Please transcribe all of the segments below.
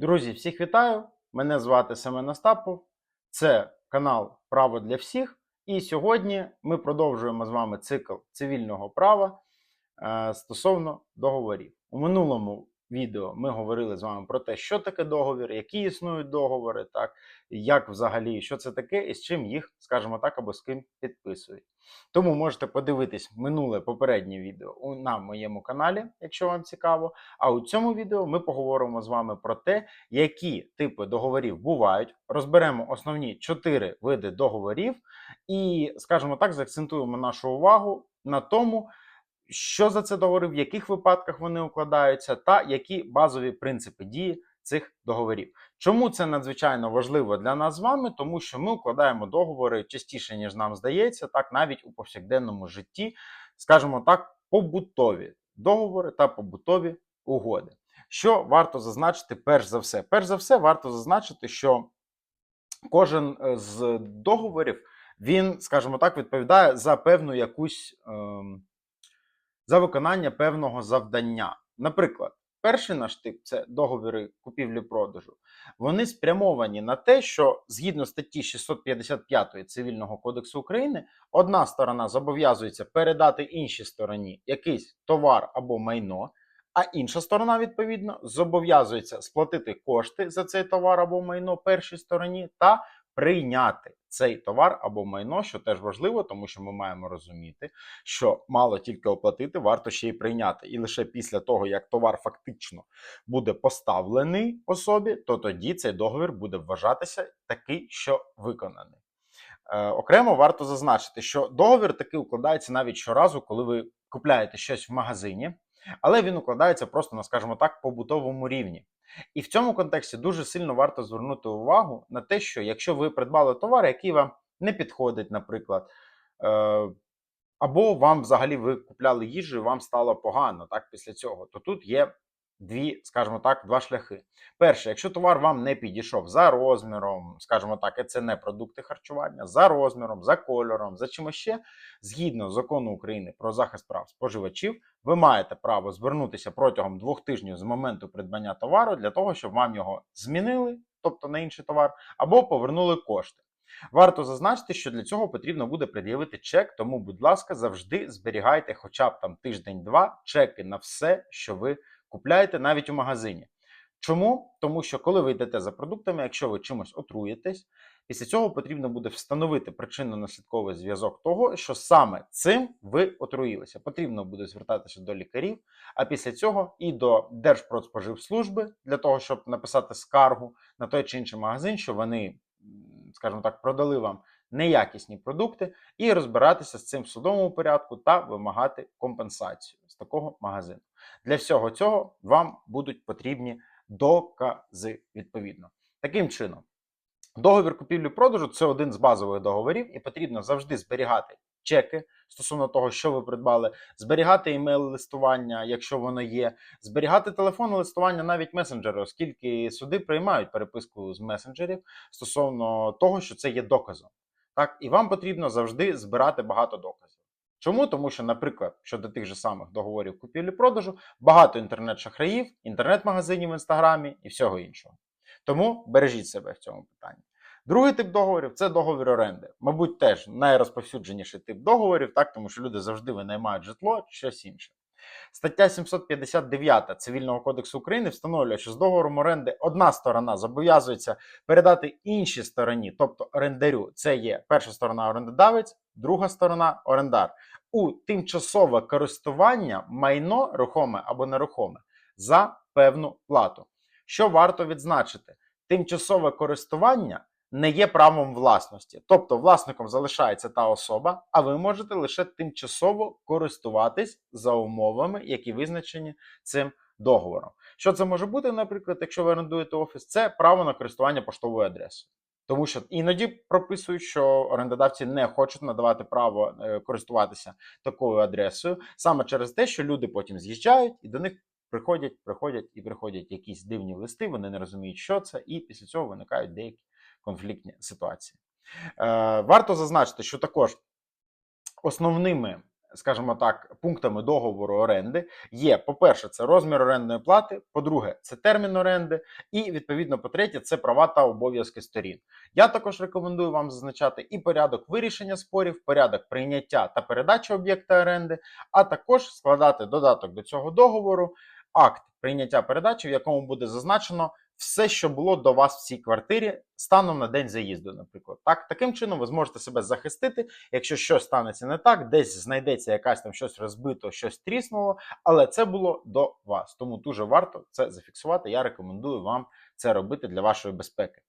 Друзі, всіх вітаю! Мене звати Семен Остапов. Це канал Право для всіх. І сьогодні ми продовжуємо з вами цикл цивільного права е, стосовно договорів. У минулому відео ми говорили з вами про те, що таке договір, які існують договори, так, як взагалі, що це таке і з чим їх, скажімо так, або з ким підписують. Тому можете подивитись минуле попереднє відео на моєму каналі, якщо вам цікаво. А у цьому відео ми поговоримо з вами про те, які типи договорів бувають. Розберемо основні чотири види договорів, і, скажімо так, заакцентуємо нашу увагу на тому, що за це договори, в яких випадках вони укладаються, та які базові принципи дії цих договорів. Чому це надзвичайно важливо для нас з вами? Тому що ми укладаємо договори частіше, ніж нам здається, так навіть у повсякденному житті, скажімо так, побутові договори та побутові угоди. Що варто зазначити перш за все? Перш за все, варто зазначити, що кожен е, з договорів він, скажімо так, відповідає за певну якусь ем, за виконання певного завдання. Наприклад, перший наш тип це договори купівлі-продажу. Вони спрямовані на те, що згідно статті 655 Цивільного кодексу України, одна сторона зобов'язується передати іншій стороні якийсь товар або майно, а інша сторона, відповідно, зобов'язується сплатити кошти за цей товар або майно першій стороні та прийняти цей товар або майно, що теж важливо, тому що ми маємо розуміти, що мало тільки оплатити, варто ще й прийняти. І лише після того, як товар фактично буде поставлений особі, то тоді цей договір буде вважатися такий, що виконаний. Е, окремо варто зазначити, що договір такий укладається навіть щоразу, коли ви купляєте щось в магазині, але він укладається просто на, скажімо так, побутовому рівні. І в цьому контексті дуже сильно варто звернути увагу на те, що якщо ви придбали товар, який вам не підходить, наприклад, е, або вам взагалі ви купляли їжу, і вам стало погано так, після цього, то тут є дві, скажімо так, два шляхи. Перше, якщо товар вам не підійшов за розміром, скажімо так, і це не продукти харчування, за розміром, за кольором, за чимось ще, згідно закону України про захист прав споживачів, ви маєте право звернутися протягом двох тижнів з моменту придбання товару для того, щоб вам його змінили, тобто на інший товар, або повернули кошти. Варто зазначити, що для цього потрібно буде пред'явити чек, тому, будь ласка, завжди зберігайте хоча б там тиждень-два чеки на все, що ви купляєте навіть у магазині. Чому? Тому що коли ви йдете за продуктами, якщо ви чимось отруєтесь, після цього потрібно буде встановити причинно-наслідковий зв'язок того, що саме цим ви отруїлися. Потрібно буде звертатися до лікарів, а після цього і до Держпродспоживслужби для того, щоб написати скаргу на той чи інший магазин, що вони, скажімо так, продали вам неякісні продукти, і розбиратися з цим в судовому порядку та вимагати компенсацію з такого магазину. Для всього цього вам будуть потрібні докази відповідно. Таким чином, договір купівлі-продажу це один з базових договорів, і потрібно завжди зберігати чеки стосовно того, що ви придбали, зберігати імейл-листування, якщо воно є, зберігати телефонне листування, навіть месенджери, оскільки суди приймають переписку з месенджерів стосовно того, що це є доказом. Так, і вам потрібно завжди збирати багато доказів. Чому? Тому що, наприклад, щодо тих же самих договорів купівлі-продажу, багато інтернет-шахраїв, інтернет-магазинів в інстаграмі і всього іншого. Тому бережіть себе в цьому питанні. Другий тип договорів це договір оренди. Мабуть, теж найрозповсюдженіший тип договорів, так, тому що люди завжди винаймають житло чи щось інше. Стаття 759 Цивільного кодексу України встановлює, що з договором оренди одна сторона зобов'язується передати іншій стороні, тобто орендарю. Це є перша сторона орендодавець, друга сторона орендар. У тимчасове користування майно рухоме або нерухоме за певну плату. Що варто відзначити? Тимчасове користування не є правом власності, тобто власником залишається та особа, а ви можете лише тимчасово користуватись за умовами, які визначені цим договором. Що це може бути, наприклад, якщо ви орендуєте офіс, це право на користування поштовою адресою. Тому що іноді прописують, що орендодавці не хочуть надавати право е, користуватися такою адресою, саме через те, що люди потім з'їжджають і до них приходять, приходять і приходять якісь дивні листи, вони не розуміють, що це, і після цього виникають деякі конфліктні ситуації. Е, варто зазначити, що також основними скажімо так, пунктами договору оренди є: по-перше, це розмір орендної плати, по-друге, це термін оренди, і відповідно, по-третє, це права та обов'язки сторін. Я також рекомендую вам зазначати і порядок вирішення спорів, порядок прийняття та передачі об'єкта оренди, а також складати додаток до цього договору, акт прийняття передачі, в якому буде зазначено все, що було до вас в цій квартирі станом на день заїзду, наприклад. Так, таким чином ви зможете себе захистити, якщо щось станеться не так, десь знайдеться якась там щось розбито, щось тріснуло, але це було до вас. Тому дуже варто це зафіксувати. Я рекомендую вам це робити для вашої безпеки.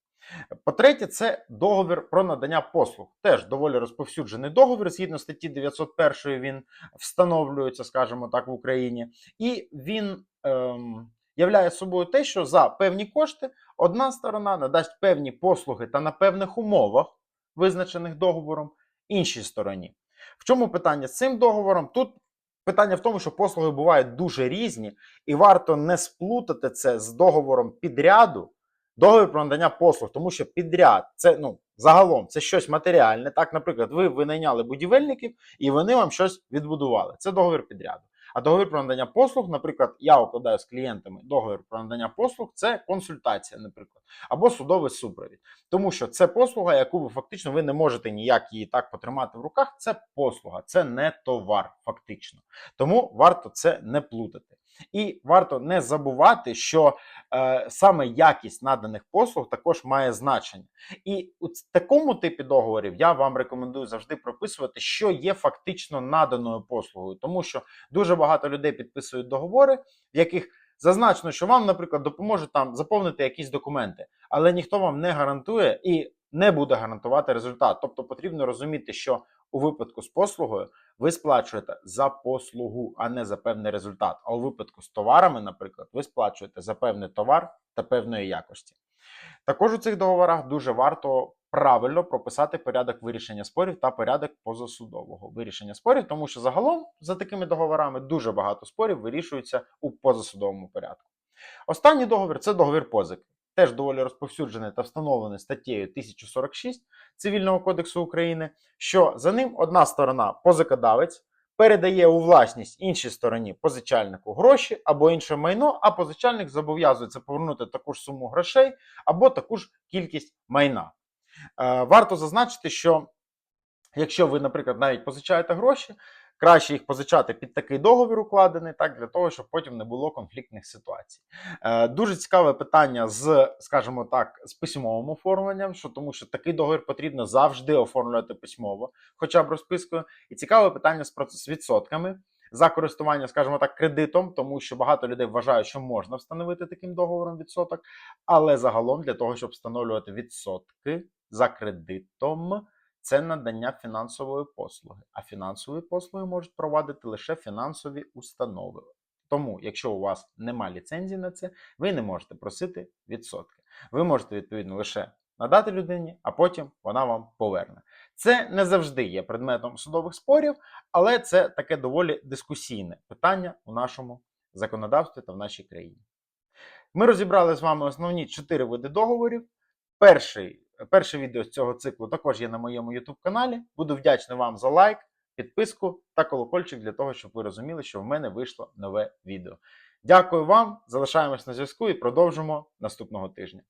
По-третє, це договір про надання послуг. Теж доволі розповсюджений договір. Згідно статті 901 він встановлюється, скажімо так, в Україні, і він ем, являє собою те, що за певні кошти одна сторона надасть певні послуги та на певних умовах, визначених договором, іншій стороні. В чому питання з цим договором? Тут питання в тому, що послуги бувають дуже різні, і варто не сплутати це з договором підряду. Договір про надання послуг, тому що підряд це ну загалом це щось матеріальне. Так, наприклад, ви винайняли будівельників і вони вам щось відбудували. Це договір підряду. А договір про надання послуг, наприклад, я укладаю з клієнтами договір про надання послуг, це консультація, наприклад, або судовий супровід. Тому що це послуга, яку ви фактично ви не можете ніяк її так потримати в руках. Це послуга, це не товар, фактично. Тому варто це не плутати. І варто не забувати, що е, саме якість наданих послуг також має значення. І у такому типі договорів я вам рекомендую завжди прописувати, що є фактично наданою послугою, тому що дуже багато людей підписують договори, в яких зазначено, що вам, наприклад, допоможуть там заповнити якісь документи, але ніхто вам не гарантує і не буде гарантувати результат. Тобто потрібно розуміти, що у випадку з послугою ви сплачуєте за послугу, а не за певний результат. А у випадку з товарами, наприклад, ви сплачуєте за певний товар та певної якості. Також у цих договорах дуже варто правильно прописати порядок вирішення спорів та порядок позасудового вирішення спорів, тому що загалом за такими договорами дуже багато спорів вирішуються у позасудовому порядку. Останній договір це договір позики. Теж доволі розповсюджений та встановлений статтєю 1046 Цивільного кодексу України, що за ним одна сторона позикодавець передає у власність іншій стороні позичальнику гроші або інше майно, а позичальник зобов'язується повернути таку ж суму грошей або таку ж кількість майна. Е, Варто зазначити, що якщо ви, наприклад, навіть позичаєте гроші, краще їх позичати під такий договір укладений, так для того, щоб потім не було конфліктних ситуацій. Е, Дуже цікаве питання з, скажімо так, з письмовим оформленням, що тому що такий договір потрібно завжди оформлювати письмово, хоча б розпискою. І цікаве питання з з відсотками. За користування, скажімо так, кредитом, тому що багато людей вважають, що можна встановити таким договором відсоток, але загалом для того, щоб встановлювати відсотки за кредитом, це надання фінансової послуги. А фінансові послуги можуть провадити лише фінансові установи. Тому, якщо у вас немає ліцензії на це, ви не можете просити відсотки. Ви можете відповідно лише надати людині, а потім вона вам поверне. Це не завжди є предметом судових спорів, але це таке доволі дискусійне питання у нашому законодавстві та в нашій країні. Ми розібрали з вами основні чотири види договорів. Перший, перше відео з цього циклу також є на моєму YouTube каналі. Буду вдячний вам за лайк, підписку та колокольчик для того, щоб ви розуміли, що в мене вийшло нове відео. Дякую вам, залишаємось на зв'язку і продовжимо наступного тижня.